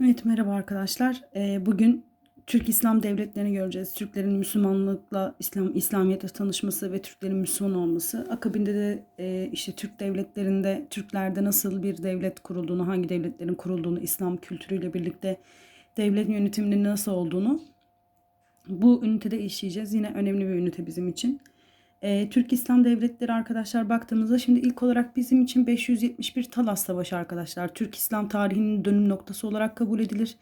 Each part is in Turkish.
Evet merhaba arkadaşlar. Ee, bugün Türk İslam devletlerini göreceğiz. Türklerin Müslümanlıkla İslam İslamiyetle tanışması ve Türklerin Müslüman olması. Akabinde de e, işte Türk devletlerinde Türklerde nasıl bir devlet kurulduğunu, hangi devletlerin kurulduğunu, İslam kültürüyle birlikte devlet yönetiminin nasıl olduğunu bu ünitede işleyeceğiz. Yine önemli bir ünite bizim için. Ee, Türk İslam devletleri arkadaşlar baktığımızda şimdi ilk olarak bizim için 571 Talas Savaşı arkadaşlar. Türk İslam tarihinin dönüm noktası olarak kabul edilir.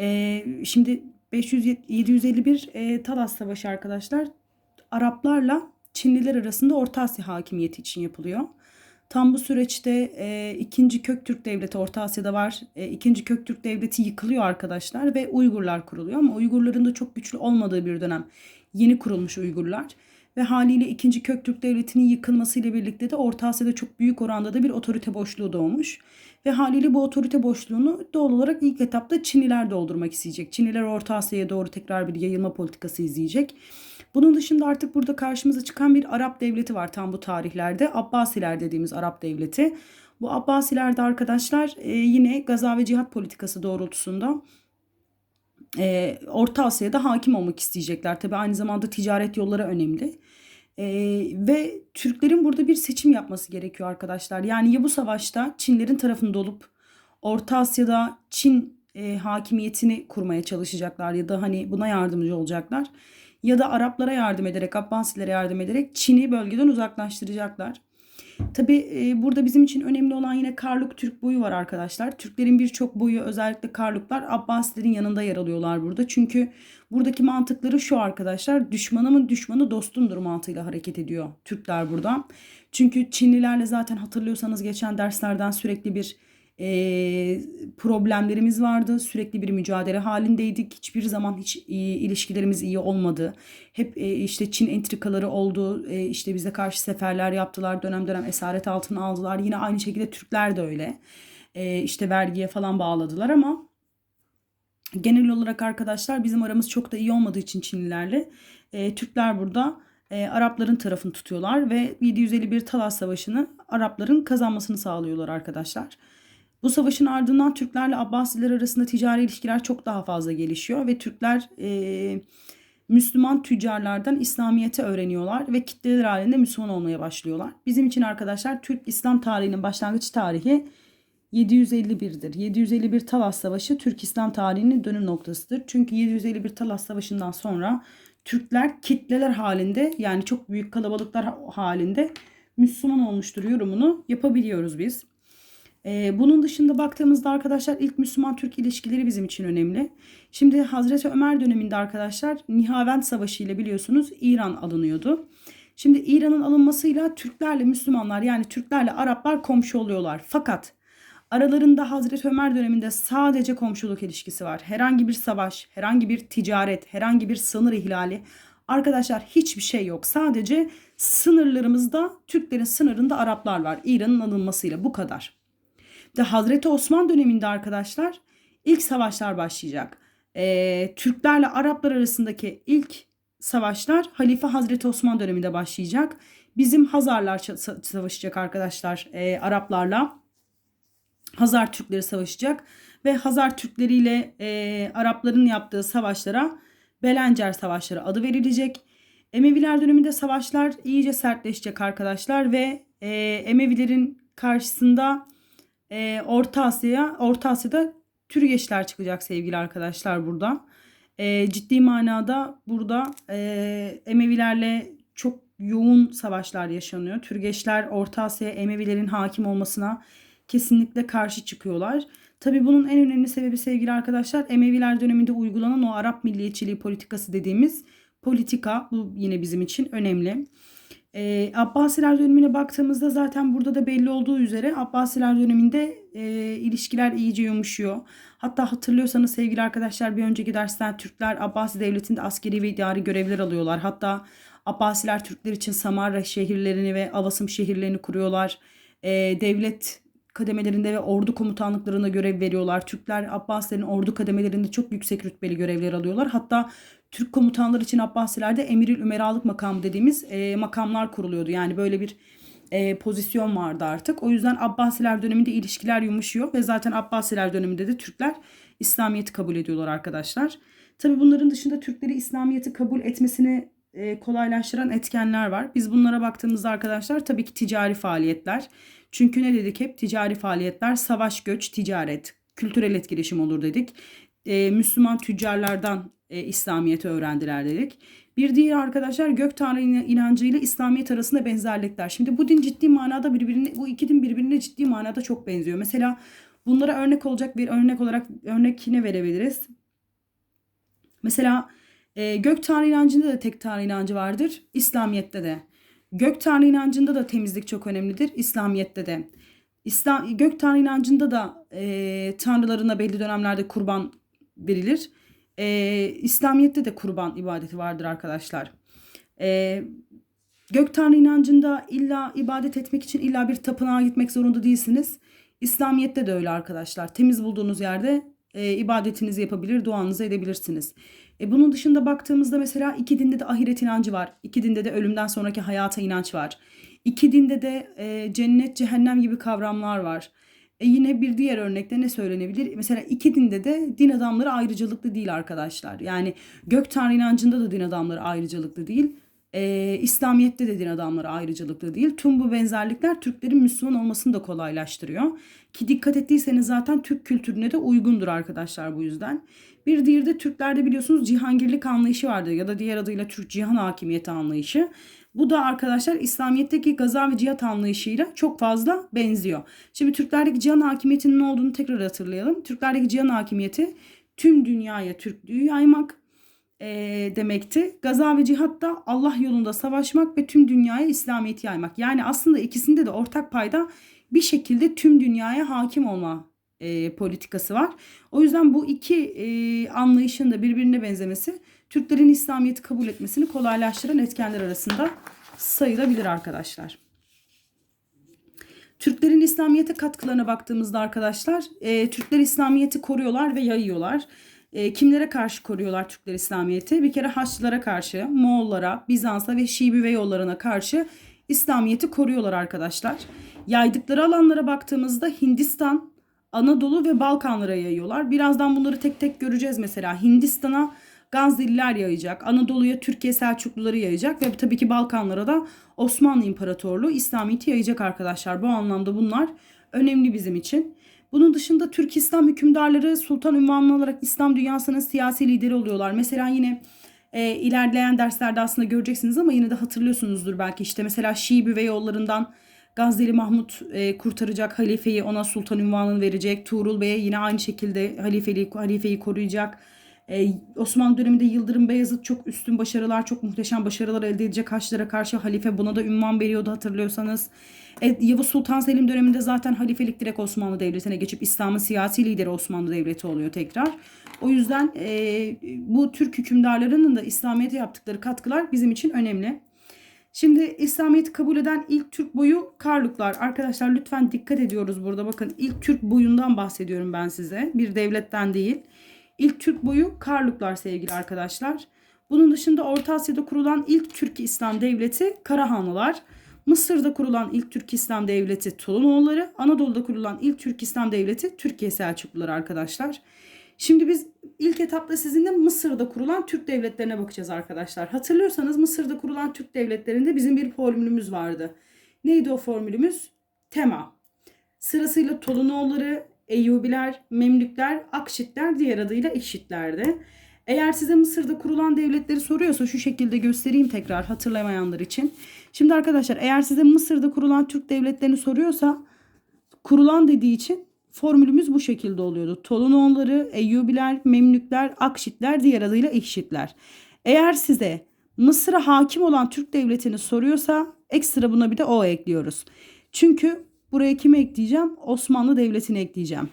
Ee, şimdi 500, 751 e, Talas Savaşı arkadaşlar Araplarla Çinliler arasında Orta Asya hakimiyeti için yapılıyor. Tam bu süreçte e, ikinci Köktürk Devleti Orta Asya'da var. E, ikinci Köktürk Devleti yıkılıyor arkadaşlar ve Uygurlar kuruluyor ama Uygurların da çok güçlü olmadığı bir dönem. Yeni kurulmuş Uygurlar ve haliyle 2. Köktürk Devleti'nin yıkılmasıyla birlikte de Orta Asya'da çok büyük oranda da bir otorite boşluğu doğmuş. Ve haliyle bu otorite boşluğunu doğal olarak ilk etapta Çinliler doldurmak isteyecek. Çinliler Orta Asya'ya doğru tekrar bir yayılma politikası izleyecek. Bunun dışında artık burada karşımıza çıkan bir Arap devleti var tam bu tarihlerde. Abbasiler dediğimiz Arap devleti. Bu Abbasiler de arkadaşlar e, yine gaza ve cihat politikası doğrultusunda e, Orta Asya'da hakim olmak isteyecekler. Tabi aynı zamanda ticaret yolları önemli. E, ve Türklerin burada bir seçim yapması gerekiyor arkadaşlar. Yani ya bu savaşta Çinlerin tarafında olup Orta Asya'da Çin e, hakimiyetini kurmaya çalışacaklar ya da hani buna yardımcı olacaklar. Ya da Araplara yardım ederek, Abbasilere yardım ederek Çin'i bölgeden uzaklaştıracaklar. Tabi e, burada bizim için önemli olan yine Karluk Türk boyu var arkadaşlar. Türklerin birçok boyu özellikle Karluklar Abbasilerin yanında yer alıyorlar burada. Çünkü buradaki mantıkları şu arkadaşlar. Düşmanımın düşmanı dostumdur mantığıyla hareket ediyor Türkler burada. Çünkü Çinlilerle zaten hatırlıyorsanız geçen derslerden sürekli bir e, problemlerimiz vardı. Sürekli bir mücadele halindeydik. Hiçbir zaman hiç e, ilişkilerimiz iyi olmadı. Hep e, işte Çin entrikaları oldu. E, işte bize karşı seferler yaptılar. Dönem dönem esaret altına aldılar. Yine aynı şekilde Türkler de öyle. E, işte vergiye falan bağladılar ama genel olarak arkadaşlar bizim aramız çok da iyi olmadığı için Çinlilerle e, Türkler burada e, Arapların tarafını tutuyorlar ve 751 Talas Savaşı'nı Arapların kazanmasını sağlıyorlar arkadaşlar. Bu savaşın ardından Türklerle Abbasiler arasında ticari ilişkiler çok daha fazla gelişiyor ve Türkler e, Müslüman tüccarlardan İslamiyet'i öğreniyorlar ve kitleler halinde Müslüman olmaya başlıyorlar. Bizim için arkadaşlar Türk İslam tarihinin başlangıç tarihi 751'dir. 751 Talas Savaşı Türk İslam tarihinin dönüm noktasıdır. Çünkü 751 Talas Savaşı'ndan sonra Türkler kitleler halinde yani çok büyük kalabalıklar halinde Müslüman olmuştur yorumunu yapabiliyoruz biz. Ee, bunun dışında baktığımızda arkadaşlar ilk Müslüman-Türk ilişkileri bizim için önemli. Şimdi Hazreti Ömer döneminde arkadaşlar Nihavend Savaşı ile biliyorsunuz İran alınıyordu. Şimdi İran'ın alınmasıyla Türklerle Müslümanlar yani Türklerle Araplar komşu oluyorlar. Fakat aralarında Hazreti Ömer döneminde sadece komşuluk ilişkisi var. Herhangi bir savaş, herhangi bir ticaret, herhangi bir sınır ihlali Arkadaşlar hiçbir şey yok. Sadece sınırlarımızda Türklerin sınırında Araplar var. İran'ın alınmasıyla bu kadar. De Hazreti Osman döneminde arkadaşlar ilk savaşlar başlayacak. Ee, Türklerle Araplar arasındaki ilk savaşlar Halife Hazreti Osman döneminde başlayacak. Bizim Hazarlar savaşacak arkadaşlar e, Araplarla. Hazar Türkleri savaşacak ve Hazar Türkleri ile e, Arapların yaptığı savaşlara Belencer Savaşları adı verilecek. Emeviler döneminde savaşlar iyice sertleşecek arkadaşlar ve e, Emevilerin karşısında e, Orta Asya'ya, Orta Asya'da Türgeçler çıkacak sevgili arkadaşlar burada. E, ciddi manada burada e, Emevilerle çok yoğun savaşlar yaşanıyor. Türgeçler Orta Asya'ya Emevilerin hakim olmasına kesinlikle karşı çıkıyorlar. Tabi bunun en önemli sebebi sevgili arkadaşlar Emeviler döneminde uygulanan o Arap milliyetçiliği politikası dediğimiz politika. Bu yine bizim için önemli. E, Abbasiler dönemine baktığımızda zaten burada da belli olduğu üzere Abbasiler döneminde e, ilişkiler iyice yumuşuyor. Hatta hatırlıyorsanız sevgili arkadaşlar bir önceki dersten Türkler Abbasi devletinde askeri ve idari görevler alıyorlar. Hatta Abbasiler Türkler için Samarra şehirlerini ve Avasım şehirlerini kuruyorlar. E, devlet kademelerinde ve ordu komutanlıklarına görev veriyorlar. Türkler Abbasilerin ordu kademelerinde çok yüksek rütbeli görevler alıyorlar. Hatta Türk komutanlar için Abbasilerde Emirül Ümeralık makamı dediğimiz e, makamlar kuruluyordu. Yani böyle bir e, pozisyon vardı artık. O yüzden Abbasiler döneminde ilişkiler yumuşuyor ve zaten Abbasiler döneminde de Türkler İslamiyet'i kabul ediyorlar arkadaşlar. Tabi bunların dışında Türkleri İslamiyet'i kabul etmesini e, kolaylaştıran etkenler var. Biz bunlara baktığımızda arkadaşlar tabii ki ticari faaliyetler. Çünkü ne dedik hep ticari faaliyetler savaş, göç, ticaret, kültürel etkileşim olur dedik. E, Müslüman tüccarlardan e, İslamiyet'i öğrendiler dedik. Bir diğer arkadaşlar gök tanrı inancıyla İslamiyet arasında benzerlikler. Şimdi bu din ciddi manada birbirine bu iki din birbirine ciddi manada çok benziyor. Mesela bunlara örnek olacak bir örnek olarak örnek ne verebiliriz? Mesela e, gök tanrı inancında da tek tanrı inancı vardır. İslamiyet'te de. Gök tanrı inancında da temizlik çok önemlidir. İslamiyet'te de. İslam, gök tanrı inancında da e, tanrılarına belli dönemlerde kurban verilir. E, İslamiyet'te de kurban ibadeti vardır arkadaşlar. E, gök tanrı inancında illa ibadet etmek için illa bir tapınağa gitmek zorunda değilsiniz. İslamiyet'te de öyle arkadaşlar. Temiz bulduğunuz yerde e, ibadetinizi yapabilir, duanızı edebilirsiniz. E, bunun dışında baktığımızda mesela iki dinde de ahiret inancı var. İki dinde de ölümden sonraki hayata inanç var. İki dinde de e, cennet, cehennem gibi kavramlar var. E, yine bir diğer örnekte ne söylenebilir? Mesela iki dinde de din adamları ayrıcalıklı değil arkadaşlar. Yani gök tanrı inancında da din adamları ayrıcalıklı değil. E, İslamiyet'te de din adamları ayrıcalıklı değil. Tüm bu benzerlikler Türklerin Müslüman olmasını da kolaylaştırıyor. Ki dikkat ettiyseniz zaten Türk kültürüne de uygundur arkadaşlar bu yüzden. Bir diğeri de Türklerde biliyorsunuz cihangirlik anlayışı vardı ya da diğer adıyla Türk cihan hakimiyeti anlayışı. Bu da arkadaşlar İslamiyet'teki gaza ve cihat anlayışıyla çok fazla benziyor. Şimdi Türklerdeki cihan hakimiyetinin ne olduğunu tekrar hatırlayalım. Türklerdeki cihan hakimiyeti tüm dünyaya Türklüğü yaymak e, demekti. Gaza ve cihat da Allah yolunda savaşmak ve tüm dünyaya İslamiyet'i yaymak. Yani aslında ikisinde de ortak payda bir şekilde tüm dünyaya hakim olma e, politikası var. O yüzden bu iki e, anlayışın da birbirine benzemesi Türklerin İslamiyet'i kabul etmesini kolaylaştıran etkenler arasında sayılabilir arkadaşlar. Türklerin İslamiyet'e katkılarına baktığımızda arkadaşlar, e, Türkler İslamiyet'i koruyorlar ve yayıyorlar. E, kimlere karşı koruyorlar Türkler İslamiyet'i? Bir kere Haçlılara karşı, Moğollara, Bizans'a ve Şibi ve yollarına karşı İslamiyet'i koruyorlar arkadaşlar. Yaydıkları alanlara baktığımızda Hindistan, Anadolu ve Balkanlara yayıyorlar. Birazdan bunları tek tek göreceğiz mesela. Hindistan'a Gazneliler yayacak. Anadolu'ya Türkiye Selçukluları yayacak ve tabii ki Balkanlara da Osmanlı İmparatorluğu İslamiyet'i yayacak arkadaşlar. Bu anlamda bunlar önemli bizim için. Bunun dışında Türk İslam hükümdarları sultan ünvanını alarak İslam dünyasının siyasi lideri oluyorlar. Mesela yine e, ilerleyen derslerde aslında göreceksiniz ama yine de hatırlıyorsunuzdur belki işte mesela Şii ve yollarından Mahmut e, kurtaracak halifeyi ona sultan ünvanını verecek. Tuğrul Bey'e yine aynı şekilde halifeliği, halifeyi koruyacak. Ee, Osmanlı döneminde Yıldırım Beyazıt çok üstün başarılar, çok muhteşem başarılar elde edecek Haçlılara karşı halife buna da ünvan veriyordu hatırlıyorsanız. E, Yavuz Sultan Selim döneminde zaten halifelik direkt Osmanlı Devleti'ne geçip İslam'ın siyasi lideri Osmanlı Devleti oluyor tekrar. O yüzden e, bu Türk hükümdarlarının da İslamiyet'e yaptıkları katkılar bizim için önemli. Şimdi İslamiyet'i kabul eden ilk Türk boyu Karluklar. Arkadaşlar lütfen dikkat ediyoruz burada. Bakın ilk Türk boyundan bahsediyorum ben size. Bir devletten değil. İlk Türk boyu Karluklar sevgili arkadaşlar. Bunun dışında Orta Asya'da kurulan ilk Türk İslam devleti Karahanlılar. Mısır'da kurulan ilk Türk İslam devleti Tolunoğulları. Anadolu'da kurulan ilk Türk İslam devleti Türkiye Selçukluları arkadaşlar. Şimdi biz ilk etapta sizinle Mısır'da kurulan Türk devletlerine bakacağız arkadaşlar. Hatırlıyorsanız Mısır'da kurulan Türk devletlerinde bizim bir formülümüz vardı. Neydi o formülümüz? Tema. Sırasıyla Tolunoğulları, Eyyubiler, Memlükler, Akşitler diğer adıyla İşitlerdi. Eğer size Mısır'da kurulan devletleri soruyorsa şu şekilde göstereyim tekrar hatırlamayanlar için. Şimdi arkadaşlar eğer size Mısır'da kurulan Türk devletlerini soruyorsa kurulan dediği için formülümüz bu şekilde oluyordu. Tolunoğulları, Eyyubiler, Memlükler, Akşitler diğer adıyla İşitler. Eğer size Mısır'a hakim olan Türk devletini soruyorsa ekstra buna bir de o ekliyoruz. Çünkü Buraya kimi ekleyeceğim? Osmanlı Devleti'ni ekleyeceğim.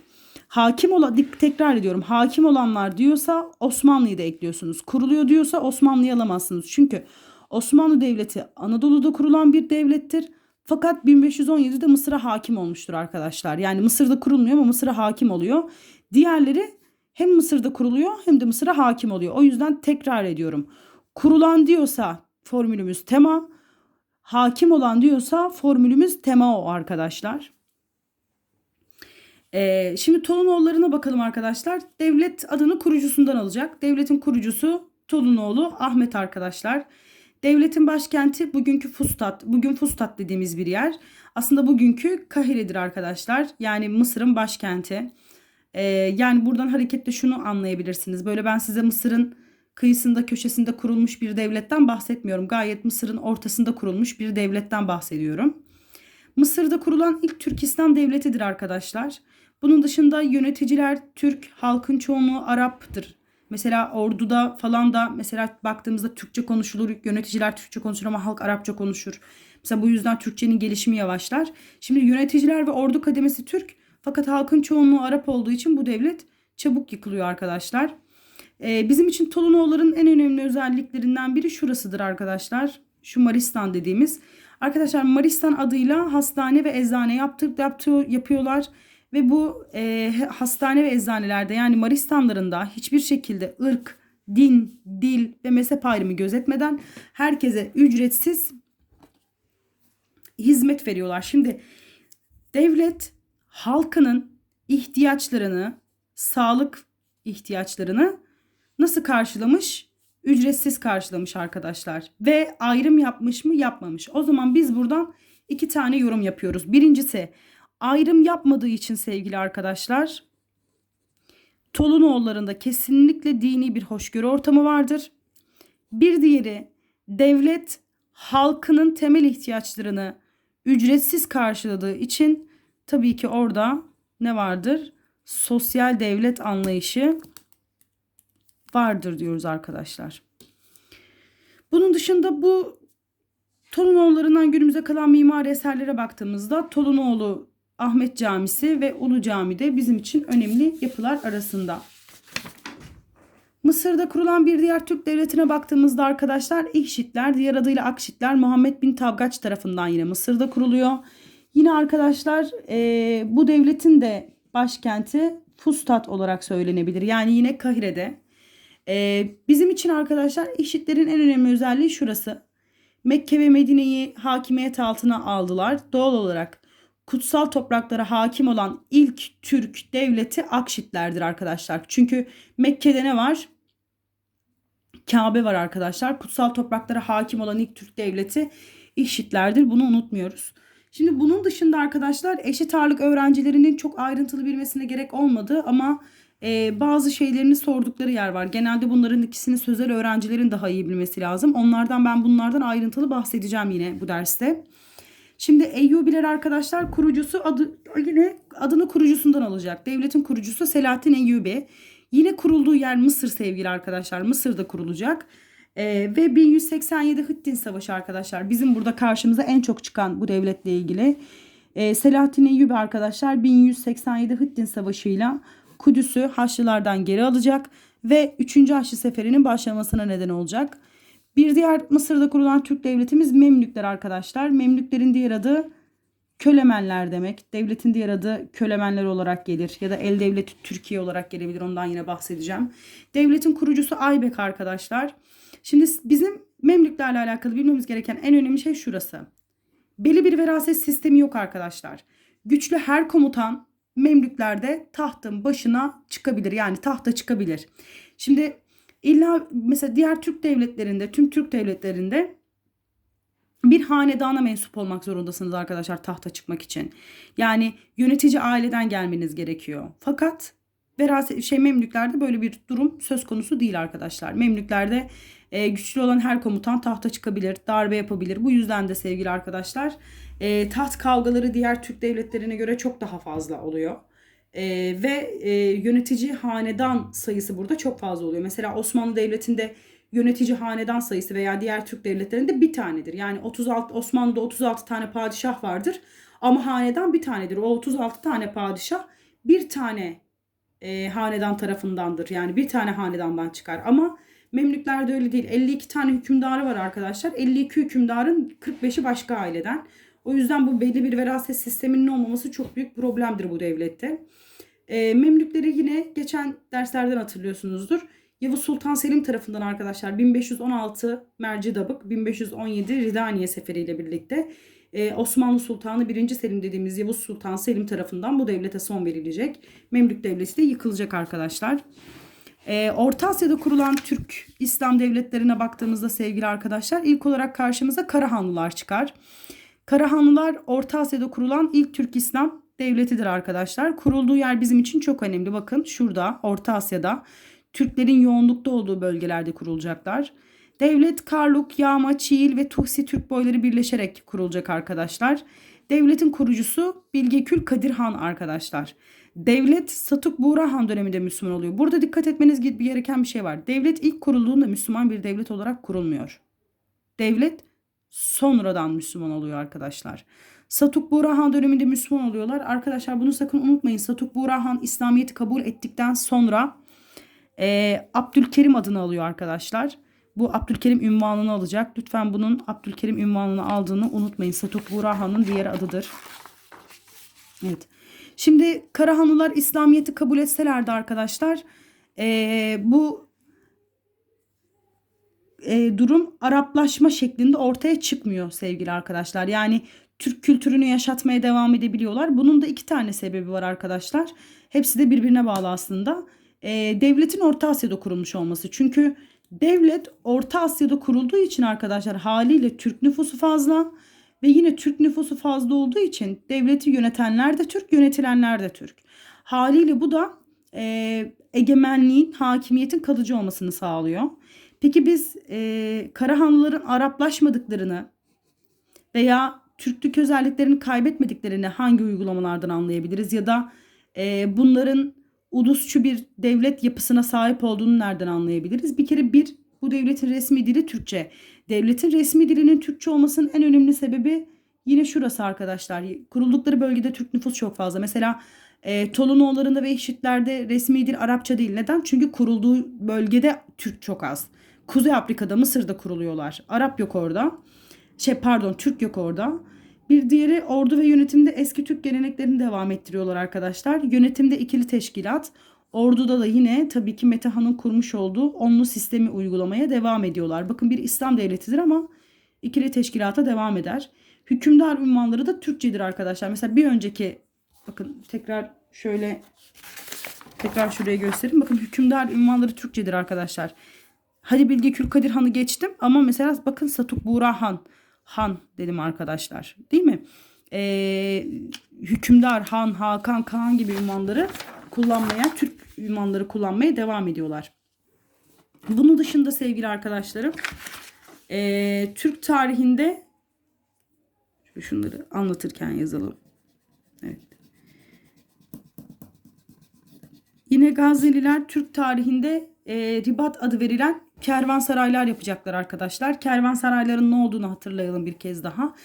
Hakim olan tekrar ediyorum. Hakim olanlar diyorsa Osmanlı'yı da ekliyorsunuz. Kuruluyor diyorsa Osmanlı'yı alamazsınız. Çünkü Osmanlı Devleti Anadolu'da kurulan bir devlettir. Fakat 1517'de Mısır'a hakim olmuştur arkadaşlar. Yani Mısır'da kurulmuyor ama Mısır'a hakim oluyor. Diğerleri hem Mısır'da kuruluyor hem de Mısır'a hakim oluyor. O yüzden tekrar ediyorum. Kurulan diyorsa formülümüz tema, hakim olan diyorsa formülümüz Temao arkadaşlar. Ee, şimdi Tolunoğullarına bakalım arkadaşlar. Devlet adını kurucusundan alacak. Devletin kurucusu Tolunoğlu Ahmet arkadaşlar. Devletin başkenti bugünkü Fustat. Bugün Fustat dediğimiz bir yer. Aslında bugünkü Kahire'dir arkadaşlar. Yani Mısır'ın başkenti. Ee, yani buradan hareketle şunu anlayabilirsiniz. Böyle ben size Mısır'ın kıyısında köşesinde kurulmuş bir devletten bahsetmiyorum. Gayet Mısır'ın ortasında kurulmuş bir devletten bahsediyorum. Mısır'da kurulan ilk Türk İslam devletidir arkadaşlar. Bunun dışında yöneticiler Türk, halkın çoğunluğu Arap'tır. Mesela orduda falan da mesela baktığımızda Türkçe konuşulur, yöneticiler Türkçe konuşur ama halk Arapça konuşur. Mesela bu yüzden Türkçenin gelişimi yavaşlar. Şimdi yöneticiler ve ordu kademesi Türk fakat halkın çoğunluğu Arap olduğu için bu devlet çabuk yıkılıyor arkadaşlar. Ee, bizim için Tolunoğulların en önemli özelliklerinden biri şurasıdır arkadaşlar. Şu Maristan dediğimiz. Arkadaşlar Maristan adıyla hastane ve eczane yaptır, yaptır, yapıyorlar. Ve bu e, hastane ve eczanelerde yani Maristanlarında hiçbir şekilde ırk, din, dil ve mezhep ayrımı gözetmeden herkese ücretsiz hizmet veriyorlar. Şimdi devlet halkının ihtiyaçlarını, sağlık ihtiyaçlarını nasıl karşılamış? Ücretsiz karşılamış arkadaşlar. Ve ayrım yapmış mı? Yapmamış. O zaman biz buradan iki tane yorum yapıyoruz. Birincisi ayrım yapmadığı için sevgili arkadaşlar Tolunoğullarında kesinlikle dini bir hoşgörü ortamı vardır. Bir diğeri devlet halkının temel ihtiyaçlarını ücretsiz karşıladığı için tabii ki orada ne vardır? Sosyal devlet anlayışı vardır diyoruz arkadaşlar. Bunun dışında bu Tolunoğullarından günümüze kalan mimari eserlere baktığımızda Tolunoğlu Ahmet Camisi ve Ulu Cami de bizim için önemli yapılar arasında. Mısır'da kurulan bir diğer Türk devletine baktığımızda arkadaşlar İhşitler, diğer adıyla Akşitler Muhammed bin Tavgaç tarafından yine Mısır'da kuruluyor. Yine arkadaşlar e, bu devletin de başkenti Fustat olarak söylenebilir. Yani yine Kahire'de. E, bizim için arkadaşlar İhşitlerin en önemli özelliği şurası. Mekke ve Medine'yi hakimiyet altına aldılar. Doğal olarak kutsal topraklara hakim olan ilk Türk devleti Akşitlerdir arkadaşlar. Çünkü Mekke'de ne var? Kabe var arkadaşlar. Kutsal topraklara hakim olan ilk Türk devleti İşitlerdir. Bunu unutmuyoruz. Şimdi bunun dışında arkadaşlar eşit ağırlık öğrencilerinin çok ayrıntılı bilmesine gerek olmadı ama e, bazı şeylerini sordukları yer var. Genelde bunların ikisini sözel öğrencilerin daha iyi bilmesi lazım. Onlardan ben bunlardan ayrıntılı bahsedeceğim yine bu derste. Şimdi Eyyubiler arkadaşlar kurucusu adı yine adını kurucusundan alacak. Devletin kurucusu Selahattin Eyyubi. Yine kurulduğu yer Mısır sevgili arkadaşlar. Mısır'da kurulacak. Ee, ve 1187 Hıttin Savaşı arkadaşlar. Bizim burada karşımıza en çok çıkan bu devletle ilgili. Ee, Selahattin Eyyubi arkadaşlar 1187 Hıttin Savaşı'yla Kudüs'ü Haçlılardan geri alacak ve 3. Haçlı Seferi'nin başlamasına neden olacak. Bir diğer Mısır'da kurulan Türk devletimiz Memlükler arkadaşlar. Memlüklerin diğer adı Kölemenler demek. Devletin diğer adı Kölemenler olarak gelir ya da El Devleti Türkiye olarak gelebilir. Ondan yine bahsedeceğim. Devletin kurucusu Aybek arkadaşlar. Şimdi bizim Memlüklerle alakalı bilmemiz gereken en önemli şey şurası. Belli bir veraset sistemi yok arkadaşlar. Güçlü her komutan Memlüklerde tahtın başına çıkabilir. Yani tahta çıkabilir. Şimdi İlla mesela diğer Türk devletlerinde, tüm Türk devletlerinde bir hanedana mensup olmak zorundasınız arkadaşlar tahta çıkmak için. Yani yönetici aileden gelmeniz gerekiyor. Fakat veraset şey Memlüklerde böyle bir durum söz konusu değil arkadaşlar. Memlüklerde e, güçlü olan her komutan tahta çıkabilir, darbe yapabilir. Bu yüzden de sevgili arkadaşlar e, taht kavgaları diğer Türk devletlerine göre çok daha fazla oluyor. E, ve e, yönetici hanedan sayısı burada çok fazla oluyor. Mesela Osmanlı Devleti'nde yönetici hanedan sayısı veya diğer Türk devletlerinde bir tanedir. Yani 36 Osmanlı'da 36 tane padişah vardır ama hanedan bir tanedir. O 36 tane padişah bir tane e, hanedan tarafındandır. Yani bir tane hanedandan çıkar. Ama Memlüklerde öyle değil. 52 tane hükümdarı var arkadaşlar. 52 hükümdarın 45'i başka aileden. O yüzden bu belli bir veraset sisteminin olmaması çok büyük problemdir bu devlette. E, Memlükleri yine geçen derslerden hatırlıyorsunuzdur. Yavuz Sultan Selim tarafından arkadaşlar 1516 Mercidabık, 1517 Ridaniye seferiyle birlikte e, Osmanlı Sultanı 1. Selim dediğimiz Yavuz Sultan Selim tarafından bu devlete son verilecek. Memlük Devleti de yıkılacak arkadaşlar. E, Orta Asya'da kurulan Türk İslam devletlerine baktığımızda sevgili arkadaşlar ilk olarak karşımıza Karahanlılar çıkar. Karahanlılar Orta Asya'da kurulan ilk Türk İslam devletidir arkadaşlar. Kurulduğu yer bizim için çok önemli. Bakın şurada Orta Asya'da Türklerin yoğunlukta olduğu bölgelerde kurulacaklar. Devlet Karluk, Yağma, Çiğil ve Tuhsi Türk boyları birleşerek kurulacak arkadaşlar. Devletin kurucusu Bilgekül Kadir Han arkadaşlar. Devlet Satuk Buğra Han döneminde Müslüman oluyor. Burada dikkat etmeniz gereken bir şey var. Devlet ilk kurulduğunda Müslüman bir devlet olarak kurulmuyor. Devlet sonradan Müslüman oluyor arkadaşlar. Satuk Buğra Han döneminde Müslüman oluyorlar. Arkadaşlar bunu sakın unutmayın. Satuk Buğra Han İslamiyet'i kabul ettikten sonra e, Abdülkerim adını alıyor arkadaşlar. Bu Abdülkerim ünvanını alacak. Lütfen bunun Abdülkerim ünvanını aldığını unutmayın. Satuk Buğra Han'ın diğer adıdır. Evet. Şimdi Karahanlılar İslamiyet'i kabul etselerdi arkadaşlar e, bu e, durum Araplaşma şeklinde ortaya çıkmıyor sevgili arkadaşlar. Yani Türk kültürünü yaşatmaya devam edebiliyorlar. Bunun da iki tane sebebi var arkadaşlar. Hepsi de birbirine bağlı aslında. E, devletin Orta Asya'da kurulmuş olması. Çünkü devlet Orta Asya'da kurulduğu için arkadaşlar haliyle Türk nüfusu fazla ve yine Türk nüfusu fazla olduğu için devleti yönetenler de Türk, yönetilenler de Türk. Haliyle bu da e, egemenliğin, hakimiyetin kalıcı olmasını sağlıyor. Peki biz e, Karahanlıların Araplaşmadıklarını veya Türklük özelliklerini kaybetmediklerini hangi uygulamalardan anlayabiliriz? Ya da e, bunların ulusçu bir devlet yapısına sahip olduğunu nereden anlayabiliriz? Bir kere bir, bu devletin resmi dili Türkçe. Devletin resmi dilinin Türkçe olmasının en önemli sebebi yine şurası arkadaşlar. Kuruldukları bölgede Türk nüfus çok fazla. Mesela e, Tolunoğullarında ve İşitlerde resmi dil Arapça değil. Neden? Çünkü kurulduğu bölgede Türk çok az. Kuzey Afrika'da, Mısır'da kuruluyorlar. Arap yok orada. Şey pardon, Türk yok orada. Bir diğeri ordu ve yönetimde eski Türk geleneklerini devam ettiriyorlar arkadaşlar. Yönetimde ikili teşkilat. Orduda da yine tabii ki Metehan'ın kurmuş olduğu onlu sistemi uygulamaya devam ediyorlar. Bakın bir İslam devletidir ama ikili teşkilata devam eder. Hükümdar ünvanları da Türkçedir arkadaşlar. Mesela bir önceki bakın tekrar şöyle tekrar şuraya göstereyim. Bakın hükümdar ünvanları Türkçedir arkadaşlar. Hadi Bilge Kürkadir Han'ı geçtim ama mesela bakın Satuk Buğra Han. Han dedim arkadaşlar. Değil mi? Ee, hükümdar, Han, Hakan, Kaan gibi ünvanları kullanmaya, Türk ünvanları kullanmaya devam ediyorlar. Bunun dışında sevgili arkadaşlarım e, Türk tarihinde şunları anlatırken yazalım. Evet. Yine Gazeliler Türk tarihinde e, ribat adı verilen kervansaraylar yapacaklar arkadaşlar. Kervansarayların ne olduğunu hatırlayalım bir kez daha.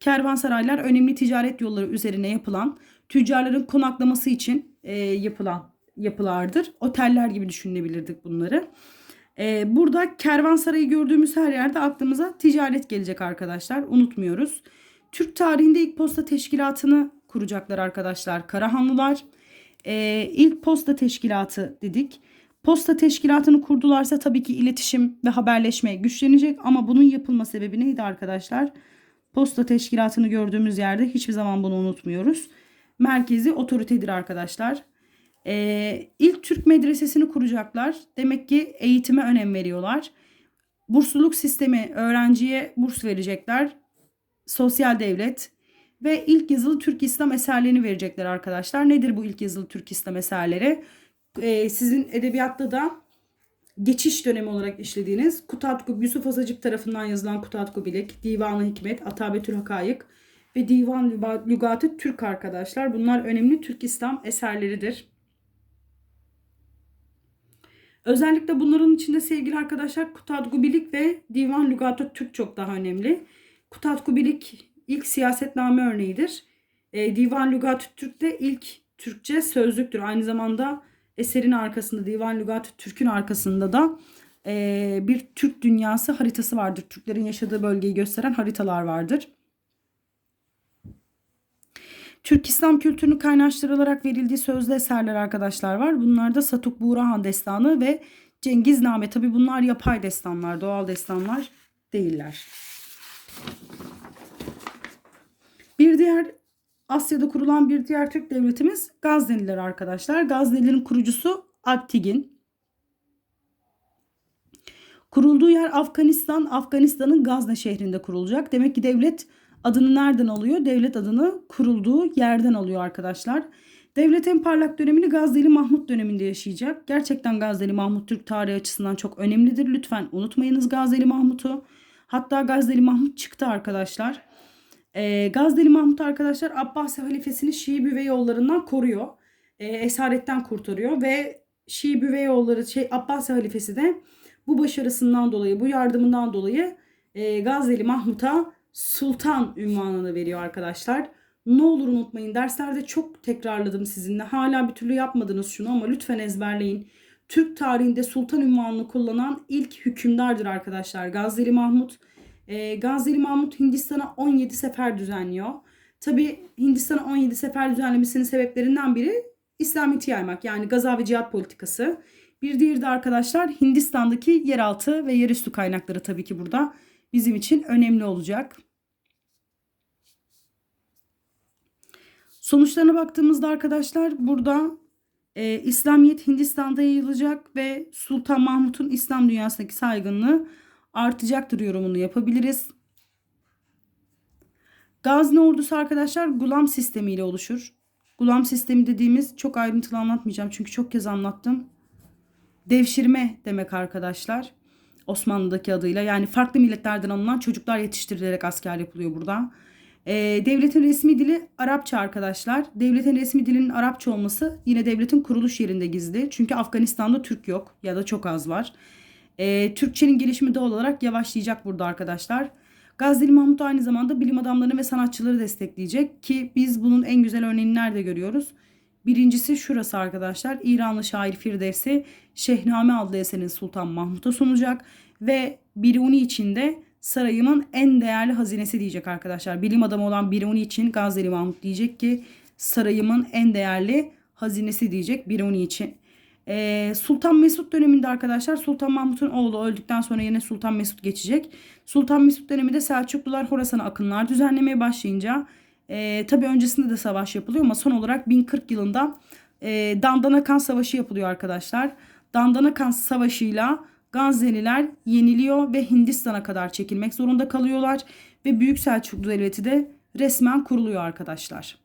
Kervansaraylar önemli ticaret yolları üzerine yapılan, tüccarların konaklaması için e, yapılan yapılardır. Oteller gibi düşünebilirdik bunları. E, burada kervansarayı gördüğümüz her yerde aklımıza ticaret gelecek arkadaşlar. Unutmuyoruz. Türk tarihinde ilk posta teşkilatını kuracaklar arkadaşlar. Karahanlılar. E, ilk posta teşkilatı dedik. Posta teşkilatını kurdularsa tabii ki iletişim ve haberleşme güçlenecek ama bunun yapılma sebebi neydi arkadaşlar? Posta teşkilatını gördüğümüz yerde hiçbir zaman bunu unutmuyoruz. Merkezi otoritedir arkadaşlar. Ee, ilk Türk medresesini kuracaklar. Demek ki eğitime önem veriyorlar. Bursluluk sistemi öğrenciye burs verecekler. Sosyal devlet ve ilk yazılı Türk İslam eserlerini verecekler arkadaşlar. Nedir bu ilk yazılı Türk İslam eserleri? Ee, sizin edebiyatta da geçiş dönemi olarak işlediğiniz Kutatku Yusuf Asacık tarafından yazılan Kutatku Bilik, Divan-ı Hikmet, Atabetül Hakayık ve Divan Lügatı Türk arkadaşlar. Bunlar önemli Türk İslam eserleridir. Özellikle bunların içinde sevgili arkadaşlar Kutatku Bilik ve Divan Lügatı Türk çok daha önemli. Kutatku Bilik ilk siyasetname örneğidir. E, Divan Lügatü Türk de ilk Türkçe sözlüktür. Aynı zamanda eserin arkasında Divan Lügat Türk'ün arkasında da e, bir Türk dünyası haritası vardır. Türklerin yaşadığı bölgeyi gösteren haritalar vardır. Türk İslam kültürünü kaynaştırılarak verildiği sözlü eserler arkadaşlar var. Bunlar da Satuk Buğrahan Destanı ve Cengizname tabi bunlar yapay destanlar, doğal destanlar değiller. Bir diğer Asya'da kurulan bir diğer Türk devletimiz Gazneliler arkadaşlar. Gaznelilerin kurucusu Alptigin. Kurulduğu yer Afganistan. Afganistan'ın Gazne şehrinde kurulacak. Demek ki devlet adını nereden alıyor? Devlet adını kurulduğu yerden alıyor arkadaşlar. Devlet en parlak dönemini Gazneli Mahmut döneminde yaşayacak. Gerçekten Gazneli Mahmut Türk tarihi açısından çok önemlidir. Lütfen unutmayınız Gazneli Mahmut'u. Hatta Gazneli Mahmut çıktı arkadaşlar. E, Gazneli Mahmut arkadaşlar Abbasi halifesini Şii Büveyoğullarından koruyor. E, esaretten kurtarıyor ve Şii Büveyoğulları şey Abbasi halifesi de bu başarısından dolayı, bu yardımından dolayı e, Gazneli Mahmut'a Sultan ünvanını veriyor arkadaşlar. Ne olur unutmayın. Derslerde çok tekrarladım sizinle. Hala bir türlü yapmadınız şunu ama lütfen ezberleyin. Türk tarihinde sultan ünvanını kullanan ilk hükümdardır arkadaşlar. Gazneli Mahmut. E, Gazneli Mahmut Hindistan'a 17 sefer düzenliyor. Tabi Hindistan'a 17 sefer düzenlemesinin sebeplerinden biri İslamiyet'i yaymak. Yani gaza ve cihat politikası. Bir diğeri de arkadaşlar Hindistan'daki yeraltı ve yerüstü kaynakları tabii ki burada bizim için önemli olacak. Sonuçlarına baktığımızda arkadaşlar burada e, İslamiyet Hindistan'da yayılacak ve Sultan Mahmut'un İslam dünyasındaki saygınlığı artacaktır yorumunu yapabiliriz. Gazne ordusu arkadaşlar gulam sistemiyle oluşur. Gulam sistemi dediğimiz çok ayrıntılı anlatmayacağım çünkü çok kez anlattım. Devşirme demek arkadaşlar. Osmanlı'daki adıyla yani farklı milletlerden alınan çocuklar yetiştirilerek asker yapılıyor burada. Ee, devletin resmi dili Arapça arkadaşlar. Devletin resmi dilinin Arapça olması yine devletin kuruluş yerinde gizli. Çünkü Afganistan'da Türk yok ya da çok az var. Ee, Türkçenin gelişimi doğal olarak yavaşlayacak burada arkadaşlar. Gazneli Mahmut aynı zamanda bilim adamlarını ve sanatçıları destekleyecek ki biz bunun en güzel örneğini nerede görüyoruz? Birincisi şurası arkadaşlar. İranlı şair Firdevsi Şehname adlı eserini Sultan Mahmut'a sunacak ve Biruni için de sarayımın en değerli hazinesi diyecek arkadaşlar. Bilim adamı olan Biruni için Gazneli Mahmut diyecek ki sarayımın en değerli hazinesi diyecek Biruni için. Ee, Sultan Mesut döneminde arkadaşlar Sultan Mahmut'un oğlu öldükten sonra yine Sultan Mesut geçecek. Sultan Mesut döneminde Selçuklular Horasan'a akınlar düzenlemeye başlayınca e, tabi öncesinde de savaş yapılıyor ama son olarak 1040 yılında e, Dandanakan Savaşı yapılıyor arkadaşlar. Dandanakan Savaşı'yla Gazneliler yeniliyor ve Hindistan'a kadar çekilmek zorunda kalıyorlar ve Büyük Selçuklu Devleti de resmen kuruluyor arkadaşlar.